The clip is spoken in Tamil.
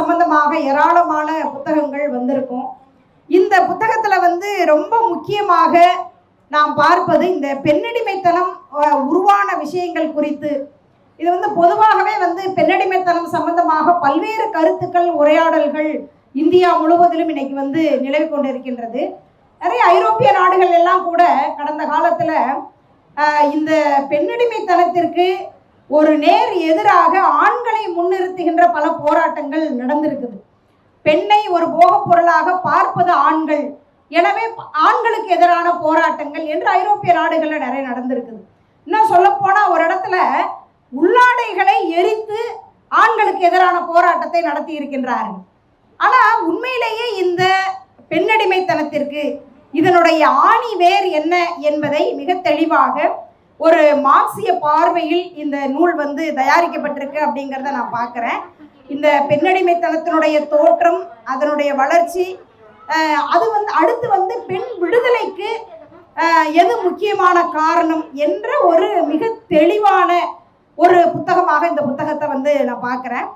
சம்பந்தமாக ஏராளமான புத்தகங்கள் வந்திருக்கும். இந்த புத்தகத்தில் வந்து ரொம்ப முக்கியமாக நாம் பார்ப்பது இந்த பெண்ணடிமைத்தனம் உருவான விஷயங்கள் குறித்து. இது வந்து பொதுவாகவே வந்து பெண்ணடிமைத்தனம் சம்பந்தமாக பல்வேறு கருத்துக்கள் உரையாடல்கள் இந்தியா முழுவதிலும் இன்னைக்கு வந்து நிலவி கொண்டிருக்கின்றது. நிறைய ஐரோப்பிய நாடுகள் எல்லாம் கூட கடந்த காலத்தில் இந்த பெண்ணடிமைத்தனத்திற்கு ஒரு நேர் எதிராக ஆண்களை முன்னிறுத்துகின்ற பல போராட்டங்கள் நடந்திருக்குது. பெண்ணை ஒரு போகப் பொருளாக பார்ப்பது ஆண்கள். எனவே ஆண்களுக்கு எதிரான போராட்டங்கள் என்று ஐரோப்பிய நாடுகளில் நிறைய நடந்திருக்குது. இன்னும் சொல்லப்போனால் ஒரு இடத்துல உள்ளாடைகளை எரித்து ஆண்களுக்கு எதிரான போராட்டத்தை நடத்தி இருக்கின்றார்கள். ஆனால் உண்மையிலேயே இந்த பெண்ணடிமைத்தனத்திற்கு இதனுடைய ஆணி வேர் என்ன என்பதை மிக தெளிவாக ஒரு மார்க்சிய பார்வையில் இந்த நூல் வந்து தயாரிக்கப்பட்டிருக்கு அப்படிங்கிறத நான் பார்க்குறேன். இந்த பெண்ணடிமைத்தனத்தினுடைய தோற்றம் அதனுடைய வளர்ச்சி அது வந்து அடுத்து வந்து பெண் விடுதலைக்கு எது முக்கியமான காரணம் என்ற ஒரு மிக தெளிவான ஒரு புத்தகமாக இந்த புத்தகத்தை வந்து நான் பார்க்குறேன்.